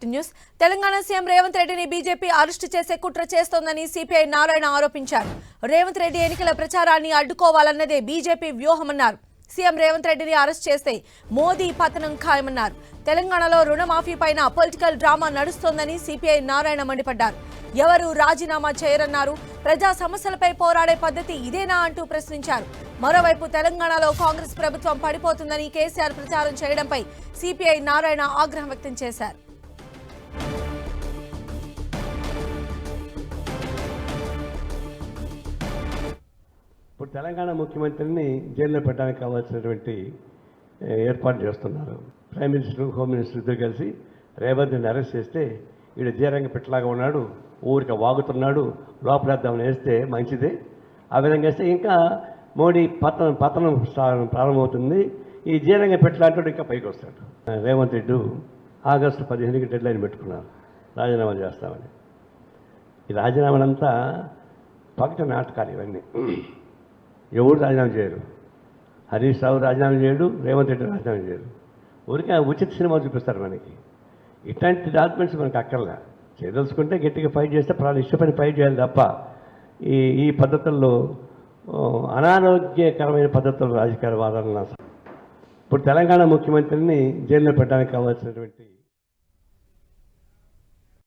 Back to news. Telangana CM Revanth రెడ్డిని BJP arrest చేసే కుట్ర చేస్తోందని సిపిఐ నారాయణ ఆరోపించారు. రేవంత్ రెడ్డి ఎన్నికల ప్రచారాన్ని అడ్డుకోవాలన్నదే బీజేపీ వ్యూహమన్నారు. సీఎం రేవంత్ రెడ్డిని అరెస్ట్ చేస్తే మోదీ పతనం ఖాయమన్నారు. తెలంగాణలో రుణమాఫీ పైన పొలిటికల్ డ్రామా నడుస్తోందని సిపిఐ నారాయణ మండిపడ్డారు. ఎవరు రాజీనామా చేయరన్నారు? ప్రజా సమస్యలపై పోరాడే పద్ధతి ఇదేనా అంటూ ప్రశ్నించారు. మరోవైపు తెలంగాణలో కాంగ్రెస్ ప్రభుత్వం పడిపోతుందని కేసీఆర్ ప్రచారం చేయడంపై సిపిఐ నారాయణ ఆగ్రహం వ్యక్తం చేశారు. ఇప్పుడు తెలంగాణ ముఖ్యమంత్రిని జైల్లో పెట్టడానికి కావాల్సినటువంటి ఏర్పాటు చేస్తున్నారు. ప్రైమ్ మినిస్టర్ హోమ్ మినిస్టర్ ఇద్దరు కలిసి రేవంత్ని అరెస్ట్ చేస్తే వీడు జీరంగ పెట్టలాగా ఉన్నాడు ఊరికి వాగుతున్నాడు లోపలేద్దామని వేస్తే మంచిదే. ఆ విధంగా వేస్తే ఇంకా మోడీ పతనం పతనం ప్రారంభమవుతుంది. ఈ జీరంగ పెట్టలాంటి ఇంకా పైకి వస్తాడు. రేవంత్ రెడ్డి ఆగస్టు పదిహేనుకి డెడ్ లైన్ పెట్టుకున్నారు. రాజీనామా చేస్తామని. ఈ రాజీనామాలంతా పగట నాటకాలు ఇవన్నీ. ఎవరు రాజీనామా చేయరు. హరీష్ రావు రాజీనామా చేయడు రేవంత్ రెడ్డి రాజీనామా చేయడు ఊరికే ఆ ఉచిత సినిమా చూపిస్తారు మనకి. ఇట్లాంటి డాక్యుమెంట్స్ మనకు అక్కర్లే. చేయదలుచుకుంటే గట్టిగా ఫైట్ చేస్తే ప్రాణం ఇష్టపడి ఫైట్ చేయాలి తప్ప ఈ ఈ పద్ధతుల్లో అనారోగ్యకరమైన పద్ధతులు రాజకీయ వాదనలు ఇప్పుడు తెలంగాణ ముఖ్యమంత్రిని జైల్లో పెట్టడానికి కావాల్సినటువంటి